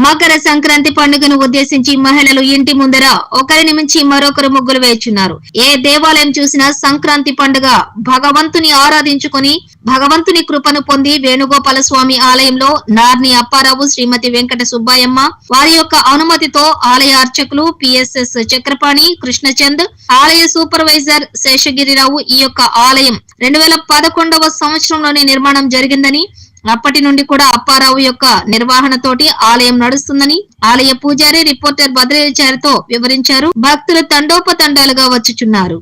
మకర సంక్రాంతి పండుగను ఉద్దేశించి మహిళలు ఇంటి ముందర ఒకరిని మించి మరొకరు ముగ్గులు వేస్తున్నారు ఏ దేవాలయం చూసినా సంక్రాంతి పండుగ భగవంతుని ఆరాధించుకుని భగవంతుని కృపను పొంది వేణుగోపాల స్వామి ఆలయంలో నార్ని అప్పారావు శ్రీమతి వెంకట సుబ్బాయమ్మ వారి యొక్క అనుమతితో ఆలయ అర్చకులు పిఎస్ఎస్ చక్రపాణి కృష్ణచంద్ ఆలయ సూపర్వైజర్ శేషగిరిరావు ఈ యొక్క ఆలయం రెండు వేల పదకొండవ సంవత్సరంలోనే నిర్మాణం జరిగిందని అప్పటి నుండి కూడా అప్పారావు యొక్క నిర్వహణతోటి ఆలయం నడుస్తుందని ఆలయ పూజారి రిపోర్టర్ భద్రాచారితో వివరించారు. భక్తులు తండోపతండాలుగా వచ్చుచున్నారు.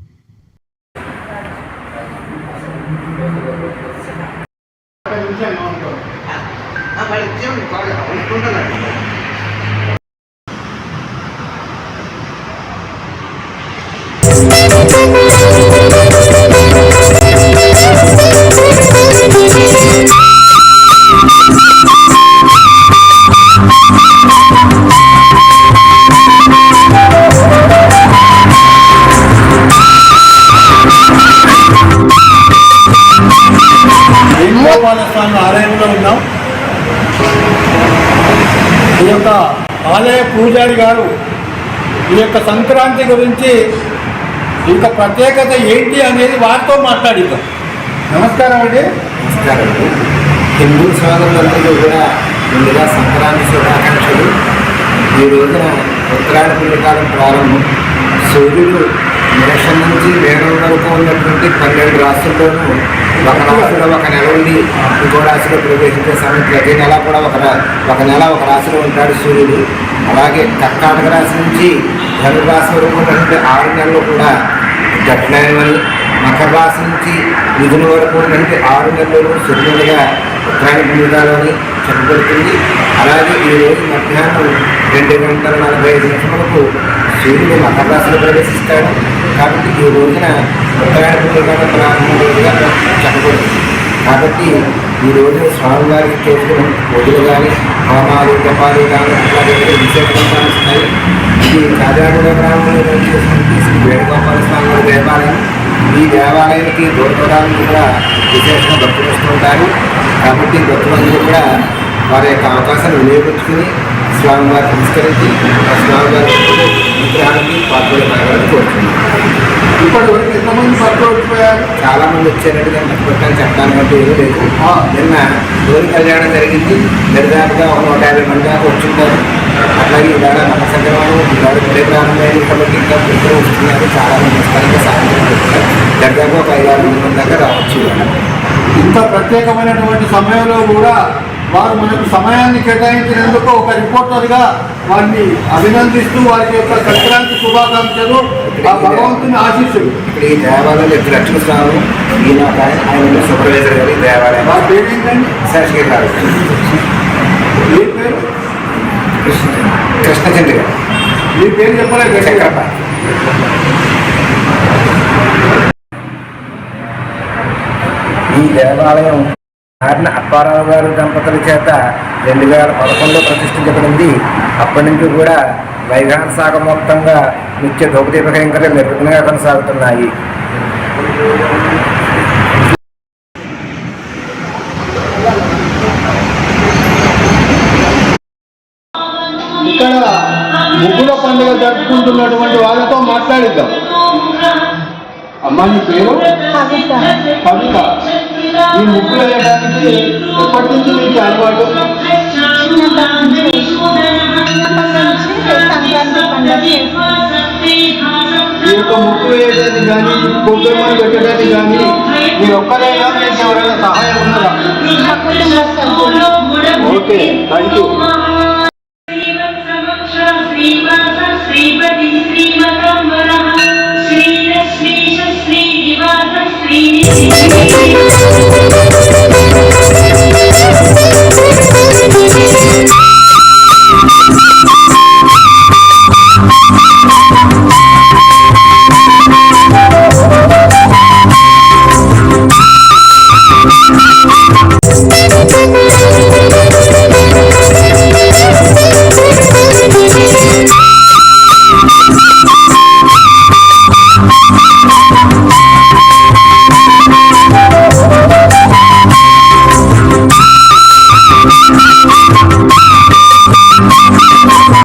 ఈ యొక్క ఆలయ పూజారి గారు ఈ యొక్క సంక్రాంతి గురించి ఈ యొక్క ప్రత్యేకత ఏంటి అనేది వారితో మాట్లాడిద్దాం. నమస్కారం అండి. నమస్కారం హిందూ సోదరులందరూ కూడా ముందుగా సంక్రాంతి శుభాకాంక్షలు. ఈ రోజున ఉత్తరాయణ పుణ్యకాలం ప్రారంభం. సూర్యుడు దేశం నుంచి వేరే వరకు ఉన్నటువంటి పన్నెండు రాష్ట్రాల్లోనూ ఒక రాశిలో ఒక నెల ఉండి ఇంకో రాశిలో ప్రవేశించే సమయం ప్రతి నెల కూడా ఒక ఒక నెల ఒక రాశిలో ఉంటాడు సూర్యుడు. అలాగే కర్ణాటక రాశి నుంచి ధను రాశి వరకు ఉన్నటువంటి ఆరు నెలలు కూడా దక్షిణాయనమని మకర రాశి నుంచి మిథున వరకు ఉన్నటువంటి ఆరు నెలలు సూర్యుడిగా ఉత్తరాయణ పుణ్యకాలని చెప్పబడుతుంది. అలాగే ఈ రోజు మధ్యాహ్నం రెండు గంటల నలభై ఐదు నిమిషములకు సూర్యుడు మకర రాశిలో ప్రవేశిస్తాడు. కాబట్టి ఈ రోజున ఉత్తరాయణ పుణ్యకాలం ప్రారంభం రోజుగా చెప్పకూడదు. కాబట్టి ఈ రోజు స్వామివారికి చేసిన పూజలు కానీ హోమాలు జపాలు కానీ అలాగే విశేషంగా కానిస్తున్నాయి ఇది కాజాగూడ గ్రామంలో నుంచి శ్రీ వేణుగోపాల స్వామి దేవాలయం ఈ దేవాలయానికి దూరదూరానికి కూడా విశేషంగా భక్తులు వస్తూ కాబట్టి భక్తులందరూ కూడా వారి యొక్క అవకాశాన్ని వినియోగించుకుని స్వామివారిని నమస్కరించి ఆ స్వామివారి విగ్రహానికి పాల్గొనే కోరుతున్నాను ఇప్పటి వరకు ఎంతమంది వచ్చిపోయారు చాలా మంది వచ్చారట్టుగా మర్చిపెట్టాను చెప్పడానికంటే ఏమీ లేదు ఆ. నిన్న రోజు కళ్యాణం జరిగింది దరిదాపుగా ఒక నూట యాభై మంది దాకా వచ్చింటారు అట్లాగే ఇవాళ మన సంక్రమణం ఇవాళ ఇప్పుడే ప్రారంభమైంది కాబట్టి ఇంకా భక్తులు వస్తున్నారు చాలా మంది ఇంకా సాయంత్రం వస్తారు. దరిదాపు ఒక ఐదు ఆరు మంది దాకా రావచ్చు. ఇంత ప్రత్యేకమైనటువంటి సమయంలో కూడా వారు మనకు సమయాన్ని కేటాయించినందుకు ఒక రిపోర్టర్గా వారిని అభినందిస్తూ వారి యొక్క సంక్రాంతి శుభాకాంక్షలు ఆ భగవంతుని ఆశీస్సులు. ఇక్కడ ఈ దేవాలయంలో ఇద్దరు లక్ష్మణ స్వామి ఈయన ఆయన సూపర్వైజర్ గారు ఈ దేవాలయం. వారి పేరు ఏంటండి శేషగిరి గారు మీ పేరు? కృష్ణ కృష్ణచంద్ర గారు. మీ పేరు చెప్పలేదు. చక్రపాణి. ఈ దేవాలయం నారిన అప్పారావు గారు దంపతుల చేత రెండు వేల పదకొండులో ప్రతిష్ఠించబడింది. అప్పటి నుంచి కూడా వైగాన శాఖ మొత్తంగా నిత్య ధూపదీప కైంకర్యం నిర్విఘ్నంగా కొనసాగుతున్నాయి. ఇక్కడ ముగ్గుల పండుగ జరుపుకుంటున్నటువంటి వాళ్ళతో మాట్లాడిద్దాం. అమ్మా నీ పేరు? కవిత ఈ ముగ్గులు వేయడానికి ఎప్పటి నుంచి మీకు అలవాటు? ఈ యొక్క ముగ్గు వేయడానికి కానీ గొబ్బెమ్మలు పెట్టడానికి కానీ మీరు ఒక్కరైనా మీకు ఎవరైనా సహాయం ఉన్నారా ఓకే థ్యాంక్ యూ శ్రీపతి శ్రీమతాంబర